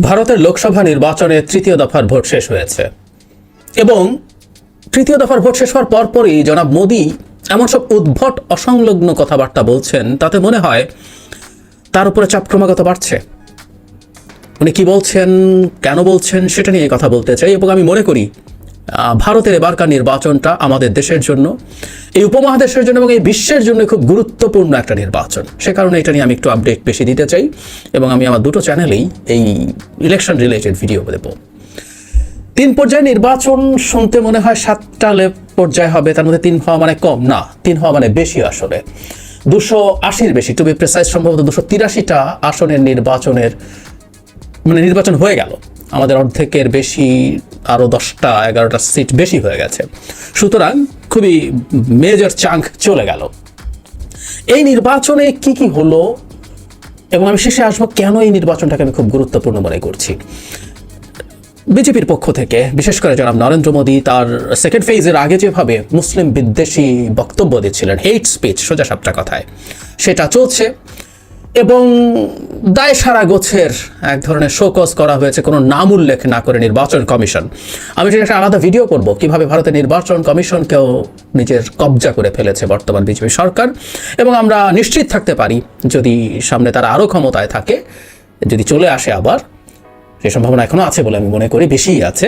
ভারতের লোকসভা নির্বাচনে তৃতীয় দফার ভোট শেষ হয়েছে। এবং তৃতীয় দফার ভোট শেষ হওয়ার পরপরই জনাব মোদি এমন সব উদ্ভট, অসংলগ্ন কথাবার্তা বলছেন, তাতে মনে হয় তার উপরে চাপ ক্রমাগত বাড়ছে। উনি কি বলছেন, কেন বলছেন, সেটা নিয়ে কথা বলতে চাই এবং আমি মনে করি ভারতের এবারকার নির্বাচনটা আমাদের দেশের জন্য, এই উপমহাদেশের জন্য এবং এই বিশ্বের জন্য খুব গুরুত্বপূর্ণ একটা নির্বাচন। সে কারণে এটা নিয়ে আমি একটু আপডেট বেশি দিতে চাই এবং আমি আমার দুটো চ্যানেলেই এই ইলেকশন রিলেটেড ভিডিও দেবো। তিন পর্যায়ে নির্বাচন শুনতে মনে হয় সাতটা পর্যায় হবে, তার মধ্যে তিন হওয়া মানে কম, না, তিন হওয়া মানে বেশি আসলে। দুশো আশির বেশি টু বি প্রেসাইজ সম্ভবত দুশো তিরাশিটা আসনের নির্বাচনের মানে নির্বাচন হয়ে গেল। আমাদের অর্ধেকের বেশি আরও দশটা, এগারোটা সিট বেশি হয়ে গেছে। সুতরাং খুবই মেজর চাঙ্ক চলে গেল। এই নির্বাচনে কি কি হলো এবং আমি শেষে আসব কেন এই নির্বাচনটাকে আমি খুব গুরুত্বপূর্ণ মনে করছি। বিজেপির পক্ষ থেকে, বিশেষ করে জনাব নরেন্দ্র মোদী তার সেকেন্ড ফেজের আগে যেভাবে মুসলিম বিদ্বেষী বক্তব্য দিচ্ছিলেন হেইট স্পিচ সোজা সাপটা কথায়, সেটা চলছে। এবং দায় সারা গোছের এক ধরনের শোকজ করা হয়েছে, কোনো নাম উল্লেখ না করে নির্বাচন কমিশন। আমি সেটা একটা আলাদা ভিডিও করব, কীভাবে ভারতের নির্বাচন কমিশনকেও নিজের কবজা করে ফেলেছে বর্তমান বিজেপি সরকার। এবং আমরা নিশ্চিত থাকতে পারি, যদি সামনে তারা আরও ক্ষমতায় থাকে, যদি চলে আসে আবার, সে সম্ভাবনা এখনও আছে বলে আমি মনে করি, বেশিই আছে,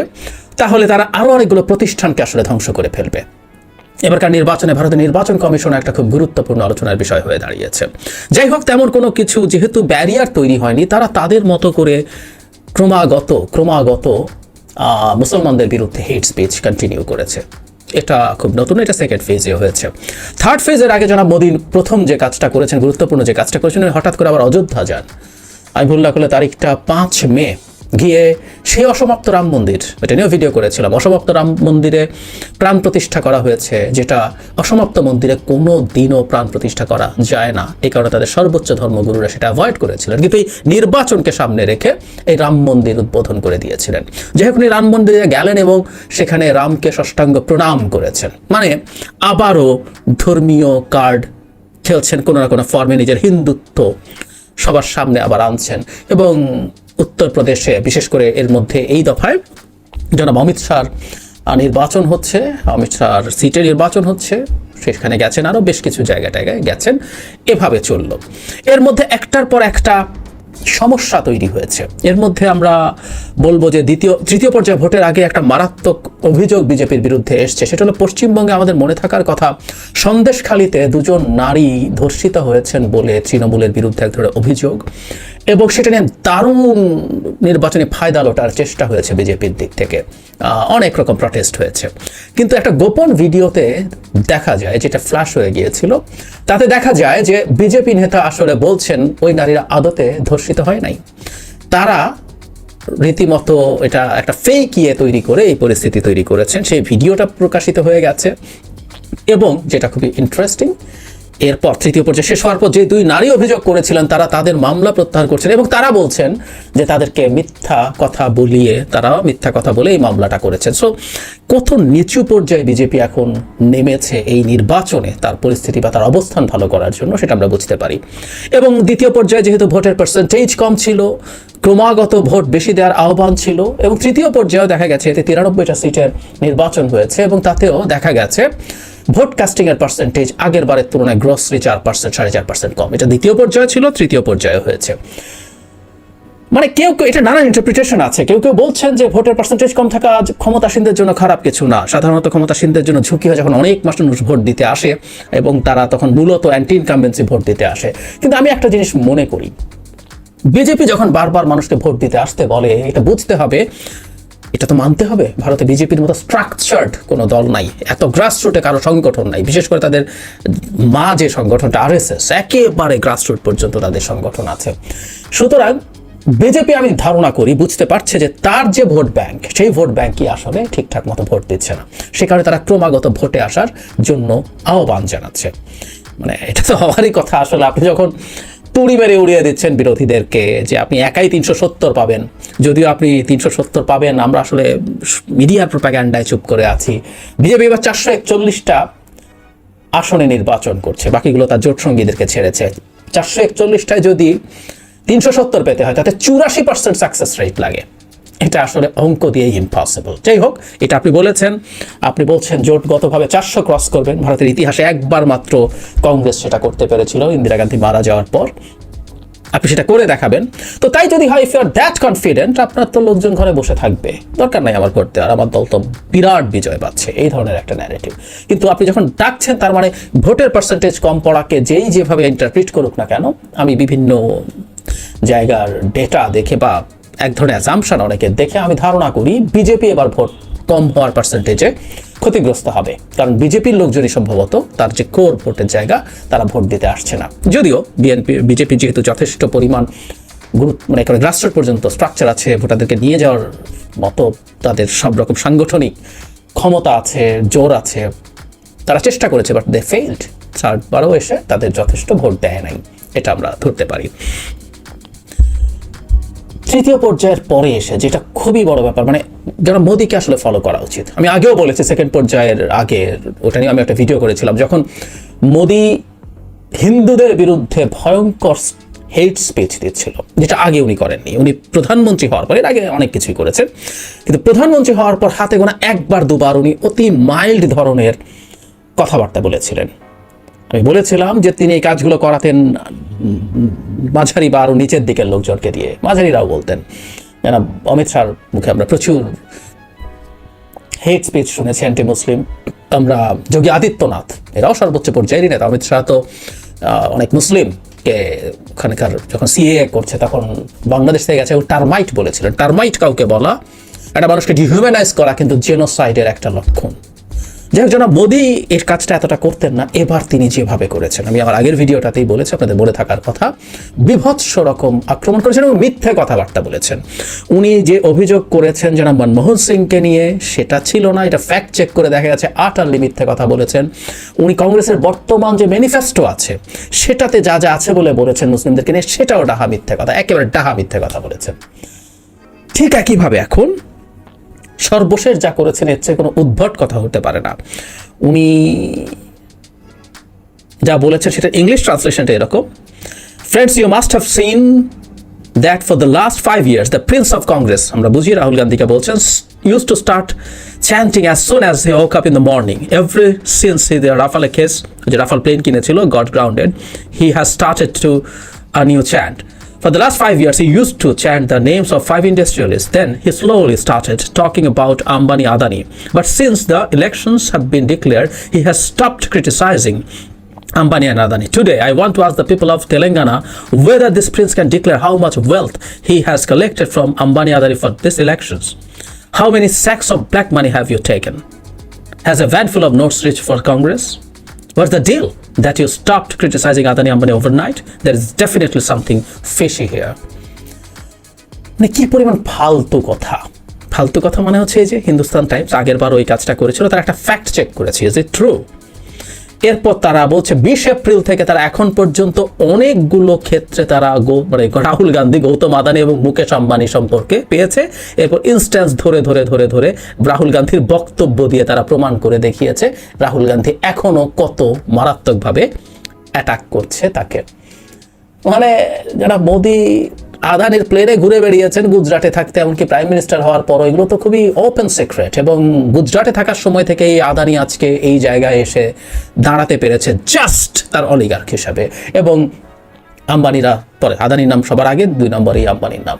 তাহলে তারা আরও অনেকগুলো প্রতিষ্ঠানকে আসলে ধ্বংস করে ফেলবে। এবারকার নির্বাচনে ভারতের নির্বাচন কমিশন একটা খুব গুরুত্বপূর্ণ আলোচনার বিষয় হয়ে দাঁড়িয়েছে। যাই হোক, তেমন কোনো কিছু যেহেতু ব্যারিয়ার তৈরি হয়নি, তারা তাদের মতো করে ক্রমাগত ক্রমাগত মুসলমানদের বিরুদ্ধে হেট স্পিচ কন্টিনিউ করেছে। এটা খুব নতুন, এটা সেকেন্ড ফেজে হয়েছে। থার্ড ফেজের আগে জনাব মোদী প্রথম যে কাজটা করেছেন, গুরুত্বপূর্ণ যে কাজটা করেছেন হঠাৎ করে আবার অযোধ্যা যান। আমি ভুল না করলে তারিখটা পাঁচ মে। গিয়ে সেই অসমাপ্ত রাম মন্দির, এটা নিয়েও ভিডিও করেছিলাম, অসমাপ্ত রাম মন্দিরে প্রাণ প্রতিষ্ঠা করা হয়েছে, যেটা অসমাপ্ত মন্দিরে কোনো দিনও প্রাণ প্রতিষ্ঠা করা যায় না। এই কারণে তাদের সর্বোচ্চ ধর্মগুরুরা সেটা অ্যাভয়েড করেছিলেন। কিন্তু এই নির্বাচনকে সামনে রেখে এই রাম মন্দির উদ্বোধন করে দিয়েছিলেন। যাই হোক, উনি রাম মন্দিরে গেলেন এবং সেখানে রামকে ষষ্ঠাঙ্গ প্রণাম করেছেন। মানে আবারও ধর্মীয় কার্ড খেলছেন কোনো না কোনো ফর্মে নিজের হিন্দুত্ব সবার সামনে আবার আনছেন। এবং উত্তরপ্রদেশে, বিশেষ করে এর মধ্যে এই দফায়। জনাব অমিত শাহর নির্বাচন হচ্ছে, অমিত শাহর সিটে নির্বাচন হচ্ছে, সেখানে গেছেন আরও বেশ কিছু জায়গা টায়গায়, গেছেন, এভাবে চলল। এর মধ্যে একটার পর একটা সমস্যা তৈরি হয়েছে। এর মধ্যে আমরা বলব যে দ্বিতীয়, তৃতীয় পর্যায়ে ভোটের আগে একটা মারাত্মক অভিযোগ বিজেপির বিরুদ্ধে এসছে, সেটা হলো পশ্চিমবঙ্গে আমাদের মনে থাকার কথা, সন্দেশখালিতে দুজন নারী ধর্ষিত হয়েছেন বলে তৃণমূলের বিরুদ্ধে এক ধরনের অভিযোগ। এবং সেটা নিয়ে দারুণ নির্বাচনী ফায়দা লোটার চেষ্টা হয়েছে বিজেপির দিক থেকে। অনেক রকম প্রটেস্ট হয়েছে। কিন্তু একটা গোপন ভিডিওতে দেখা যায়, যেটা ফ্ল্যাশ হয়ে গিয়েছিল, তাতে দেখা যায় যে বিজেপি নেতা আসলে বলছেন, ওই নারীরা আদতে ধর্ষিত হয় নাই। তারা রীতিমতো এটা একটা ফেক ইয়ে তৈরি করে, এই পরিস্থিতি তৈরি করেছেন। সেই ভিডিওটা প্রকাশিত হয়ে গেছে। এবং যেটা খুবই ইন্টারেস্টিং এরপর তৃতীয় পর্যায়ে শেষ হওয়ার পর যে দুই নারী অভিযোগ করেছিলেন, তারা তাদের মামলা প্রত্যাহার করছেন এবং তারা বলছেন যে তাদেরকে মিথ্যা কথা বলিয়ে তারা মিথ্যা কথা বলে এই মামলাটা করেছেন। সো কত নিচু পর্যায়ে বিজেপি এখন নেমেছে এই নির্বাচনে? তার পরিস্থিতি বা তার অবস্থান ভালো করার জন্য সেটা আমরা বুঝতে পারি। এবং দ্বিতীয় পর্যায়ে যেহেতু ভোটের পার্সেন্টেজ কম ছিল, ক্রমাগত ভোট বেশি দেওয়ার আহ্বান ছিল এবং তৃতীয় পর্যায়েও দেখা গেছে, এতে তিরানব্বইটা সিটের নির্বাচন হয়েছে এবং তাতেও দেখা গেছে ভোট কাস্টিং এর পার্সেন্টেজ আগের বারের তুলনায় গ্রসলি চার পার্সেন্ট সাড়ে চার পার্সেন্ট কম। এটা দ্বিতীয় পর্যায়ে ছিল, তৃতীয় পর্যায়ে হয়েছে। মানে কেউ কেউ, এটা নানান ইন্টারপ্রিটেশন আছে। কেউ কেউ বলছেন যে ভোটের পার্সেন্টেজ কম থাকা ক্ষমতাসীনদের জন্য খারাপ কিছু না। সাধারণত ক্ষমতাসীনদের জন্য ঝুঁকি হয় যখন অনেক মানুষ ভোট দিতে আসে এবং তারা তখন মূলত অ্যান্টি ইনকামবেন্সি ভোট দিতে আসে। কিন্তু আমি একটা জিনিস মনে করি। বিজেপি যখন বারবার মানুষকে ভোট দিতে আসতে বলে, এটা বুঝতে হবে এটা তো মানতে হবে। ভারতে বিজেপির মতো স্ট্রাকচার্ড কোনো দল নাই। এত গ্রাসরুটে কারও সংগঠন নাই। বিশেষ করে তাদের মা যে সংগঠনটা আর এস এস একেবারে গ্রাসরুট পর্যন্ত তাদের সংগঠন আছে। সুতরাং বিজেপি আমি ধারণা করি, বুঝতে পারছে যে তার যে ভোট ব্যাংক, সেই ভোট ব্যাংকই আসলে ঠিকঠাক মতো ভোট দিচ্ছে না। সে কারণে তারা ক্রমাগত ভোটে আসার জন্য আহ্বান জানাচ্ছে। মানে এটা তো হওয়ারই কথা। আসলে আপনি যখন তুড়ি মেরে উড়িয়ে দিচ্ছেন বিরোধীদেরকে যে আপনি একাই তিনশো সত্তর পাবেন। যদিও আপনি তিনশো সত্তর পাবেন, আমরা আসলে মিডিয়ার প্রোপাগ্যান্ডায় চুপ করে আছি। বিজেপি এবার চারশো একচল্লিশটা আসনে নির্বাচন করছে, বাকিগুলো তার জোট সঙ্গীদেরকে ছেড়েছে। চারশো একচল্লিশটায় যদি তিনশো সত্তর পেতে হয়, তাতে চুরাশি পার্সেন্ট সাকসেস রেট লাগে। এটা আসলে অঙ্ক দিয়ে ইম্পসিবল যাই হোক, এটা আপনি বলেছেন। আপনি বলছেন জোটগতভাবে চারশো ক্রস করবেন। ভারতের ইতিহাসে একবার মাত্র কংগ্রেস সেটা করতে পেরেছিল ইন্দিরা গান্ধী মারা যাওয়ার পর। আপনি সেটা করে দেখাবেন। তো তাই যদি হয় if you are that confident আপনার তো লোকজন ঘরে বসে থাকবে। দরকার নাই আমার করতে। আর আমার দল তো বিরাট বিজয় পাচ্ছে। এই ধরনের একটা ন্যারেটিভ কিন্তু আপনি যখন ডাকছেন, তার মানে ভোটের পার্সেন্টেজ কম পড়াকে যেই যেভাবে ইন্টারপ্রিট করুক না কেন, আমি বিভিন্ন জায়গার ডেটা দেখে বা এক ধরনের অ্যাজামশন অনেকে দেখে। আমি ধারণা করি বিজেপি এবার ভোট কম হওয়ার পার্সেন্টেজে ক্ষতিগ্রস্ত হবে। কারণ বিজেপির লোকজনই সম্ভবত তার যে কোর ভোটের জায়গা, তারা ভোট দিতে আসছে না। যদিও বিএনপি বিজেপি যেহেতু যথেষ্ট পরিমাণ গুরুত্ব মানে একেবারে গ্রাসরুট পর্যন্ত স্ট্রাকচার আছে, ভোটারদেরকে নিয়ে যাওয়ার মতো তাদের সব রকম সাংগঠনিক ক্ষমতা আছে, জোর আছে, তারা চেষ্টা করেছে বাট দে ফেইল্ড চারবারও এসে তাদের যথেষ্ট ভোট দেয় নাই, এটা আমরা ধরতে পারি। তৃতীয় পর্যায়ের পরে এসে, যেটা খুবই বড় ব্যাপার মানে যারা মোদীকে আসলে ফলো করা উচিত। আমি আগেও বলেছি সেকেন্ড পর্যায়ের আগে, ওটা নিয়ে আমি একটা ভিডিও করেছিলাম, যখন মোদী হিন্দুদের বিরুদ্ধে ভয়ঙ্কর হেট স্পিচ দিচ্ছিল, যেটা আগে উনি করেননি। উনি প্রধানমন্ত্রী হওয়ার পর, এর আগে অনেক কিছুই করেছেন, কিন্তু প্রধানমন্ত্রী হওয়ার পর হাতে গোনা একবার দুবার উনি অতি মাইল্ড ধরনের কথাবার্তা বলেছিলেন। আমি বলেছিলাম যে তিনি এই কাজগুলো করাতেন মাঝারি বা আরও নিচের দিকের লোকজনকে দিয়ে। মাঝারিরাও বলতেন। যেন অমিত শাহর মুখে আমরা প্রচুর হেট স্পিচ শুনেছি অ্যান্টি মুসলিম আমরা যোগী আদিত্যনাথ, এরাও সর্বোচ্চ পর্যায়েরই নেতা। অমিত শাহ তো অনেক মুসলিমকে ওখানকার যখন সিএ করছে, তখন বাংলাদেশ থেকে গেছে টার্মাইট বলেছিলেন টার্মাইট কাউকে বলা, একটা মানুষকে ডিহিউম্যানাইজ করা কিন্তু জেনোসাইডের একটা লক্ষণ। যাই হোক মোদী, এর কাজটা এতটা করতেন না, এবার তিনি যেভাবে করেছেন। আমি আমার আগের ভিডিওটাতেই বলেছি, আপনাদের বলে থাকার কথা। বিভৎস রকম আক্রমণ করেছেন এবং মিথ্যে কথাবার্তা বলেছেন। উনি যে অভিযোগ করেছেন জনাব মনমোহন সিংকে নিয়ে, সেটা ছিল না, এটা ফ্যাক্ট চেক করে দেখা গেছে আটারলি মিথ্যে কথা বলেছেন। উনি কংগ্রেসের বর্তমান যে ম্যানিফেস্টো আছে, সেটাতে যা যা আছে বলে বলেছেন মুসলিমদেরকে নিয়ে, সেটাও ডাহা মিথ্যে কথা, একেবারে ডাহা মিথ্যে কথা বলেছেন। ঠিক একইভাবে এখন সর্বশেষ যা করেছেন, এর চেয়ে কোনো উদ্ভট কথা হতে পারে না। উনি যা বলেছেন সেটা ইংলিশ ট্রান্সলেশনটা এরকম। Friends you must have seen that for the last five years the prince of Congress আমরা বুঝি রাহুল গান্ধীকে বলছেন use to start chanting as soon as he woke up in the morning every since he the Rafale case যে Rafale plane কিনেছিল got grounded he has started to a new chant For the last five years, he used to chant the names of five industrialists. Then he slowly started talking about Ambani Adani. But since the elections have been declared, he has stopped criticizing Ambani and Adani. Today, I want to ask the people of Telangana whether this prince can declare how much wealth he has collected from Ambani Adani for these elections. How many sacks of black money have you taken? Has a van full of notes reached for Congress? What's the deal that you stopped criticizing Adani Ambani overnight? There is definitely something fishy here. মানে কি পরিমাণ ফালতু কথা ফালতু কথা মানে হচ্ছে যে হিন্দুস্তান টাইমস আগের বার ওই কাজটা করেছিল তারা একটা ফ্যাক্ট চেক করেছে ইজ ইট ট্রু এরপর তারা বলছে, বিশ এপ্রিল থেকে তারা এখন পর্যন্ত অনেকগুলো ক্ষেত্রে তারা মানে রাহুল গান্ধী, গৌতম আদানি এবং মুকেশ আম্বানি সম্পর্কে পেয়েছে। এরপর ইনস্ট্যান্স ধরে ধরে ধরে ধরে রাহুল গান্ধীর বক্তব্য দিয়ে তারা প্রমাণ করে দেখিয়েছে রাহুল গান্ধী এখনও কত মারাত্মকভাবে অ্যাটাক করছে তাকে। মানে যারা মোদি আদানির প্লেনে ঘুরে বেরিয়েছেন গুজরাটে থাকতে, এমনকি প্রাইম মিনিস্টার হওয়ার পর এগুলো তো খুবই ওপেন সিক্রেট এবং গুজরাটে থাকার সময় থেকেই আদানি আজকে এই জায়গায় এসে দাঁড়াতে পেরেছে জাস্ট তার অলিগার্ক হিসাবে। এবং আম্বানিরা পরে, আদানির নাম সবার আগে, দুই নম্বরেই আম্বানির নাম।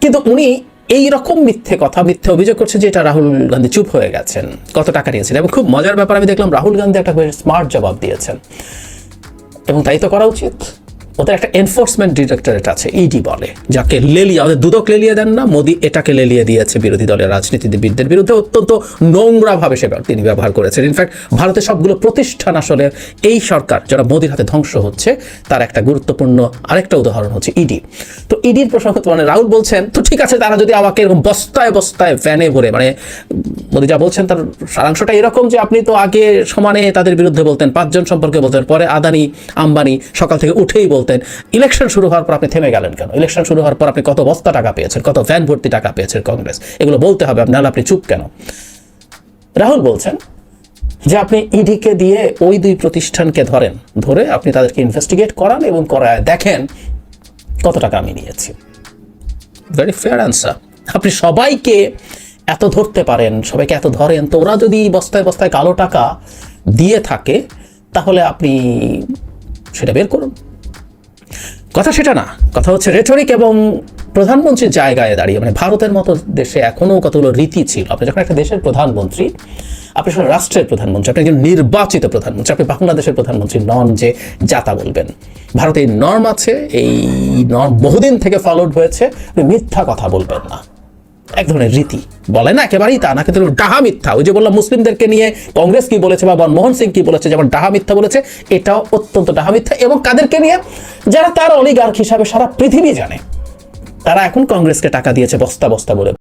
কিন্তু উনি এই রকম মিথ্যে কথা, মিথ্যে অভিযোগ করছে যে এটা রাহুল গান্ধী চুপ হয়ে গেছেন, কত টাকা নিয়েছেন। এবং খুব মজার ব্যাপার, আমি দেখলাম রাহুল গান্ধী একটা স্মার্ট জবাব দিয়েছেন। এবং তাই তো করা উচিত। ওদের একটা এনফোর্সমেন্ট ডিরেক্টরেট আছে ইডি বলে, যাকে লেলিয়া, ওদের দুদক লেলিয়ে দেন না, মোদি এটাকে লেলিয়ে দিয়েছে বিরোধী দলের রাজনীতিবিদদের বিরুদ্ধে অত্যন্ত নোংরাভাবে সে তিনি ব্যবহার করেছেন। ইনফ্যাক্ট ভারতের সবগুলো প্রতিষ্ঠান আসলে এই সরকার, যারা মোদির হাতে ধ্বংস হচ্ছে, তার একটা গুরুত্বপূর্ণ আরেকটা উদাহরণ হচ্ছে ইডি তো ইডির প্রসঙ্গ তো মানে রাহুল বলছেন, তো ঠিক আছে, তারা যদি আমাকে এরকম বস্তায় বস্তায় ভ্যানে ভরে মানে মোদি যা বলছেন, তার সারাংশটা এরকম যে আপনি তো আগে সমানে তাদের বিরুদ্ধে বলতেন, পাঁচজন সম্পর্কে বলতেন, পরে আদানি, আম্বানি সকাল থেকে উঠেই বলতেন ইলেকশন শুরু হওয়ার পর আপনি থেমে গেলেন কেন? ইলেকশন শুরু হওয়ার পর আপনি কত বস্তা টাকা পেয়েছেন, কত ভ্যান ভর্তি টাকা পেয়েছেন কংগ্রেস? এগুলো বলতে হবে, নাহলে আপনি চুপ কেন? রাহুল বলছেন যে আপনি ইডিকে দিয়ে ওই দুই প্রতিষ্ঠানকে ধরেন, ধরে আপনি তাদেরকে ইনভেস্টিগেট করান এবং করায় দেখেন কত টাকা আমি নিয়েছি। ভেরি ফেয়ার অ্যান্সার আপনি সবাইকে এত ধরতে পারেন, সবাইকে এত ধরেন, তো ওরা যদি বস্তায় বস্তায় কালো টাকা দিয়ে থাকে, তাহলে আপনি সেটা বের করুন। কথা সেটা না। কথা হচ্ছে রেটরিক এবং প্রধানমন্ত্রীর জায়গায় দাঁড়িয়ে মানে ভারতের মতো দেশে এখনও কতগুলো রীতি ছিল। আপনি যখন একটা দেশের প্রধানমন্ত্রী, আপনি সব রাষ্ট্রের প্রধানমন্ত্রী, আপনি একজন নির্বাচিত প্রধানমন্ত্রী, আপনি বাংলাদেশের প্রধানমন্ত্রী নন যে যাতা বলবেন। ভারতে এই নর্ম আছে, এই নর্ম বহুদিন থেকে ফলোড হয়েছে, আপনি মিথ্যা কথা বলবেন না। এক ধরনের রীতি। বলে না, একেবারেই তা না, কিন্তু ডাহা মিথ্যা। ওই যে বললাম, মুসলিমদেরকে নিয়ে কংগ্রেস কি বলেছে বা মনমোহন সিং কি বলেছে, যেমন ডাহা মিথ্যা বলেছে, এটাও অত্যন্ত ডাহা মিথ্যা। এবং কাদেরকে নিয়ে, যারা তার অলিগার্ক হিসাবে সারা পৃথিবী জানে, তারা এখন কংগ্রেসকে টাকা দিয়েছে, বস্তা বস্তা বলে।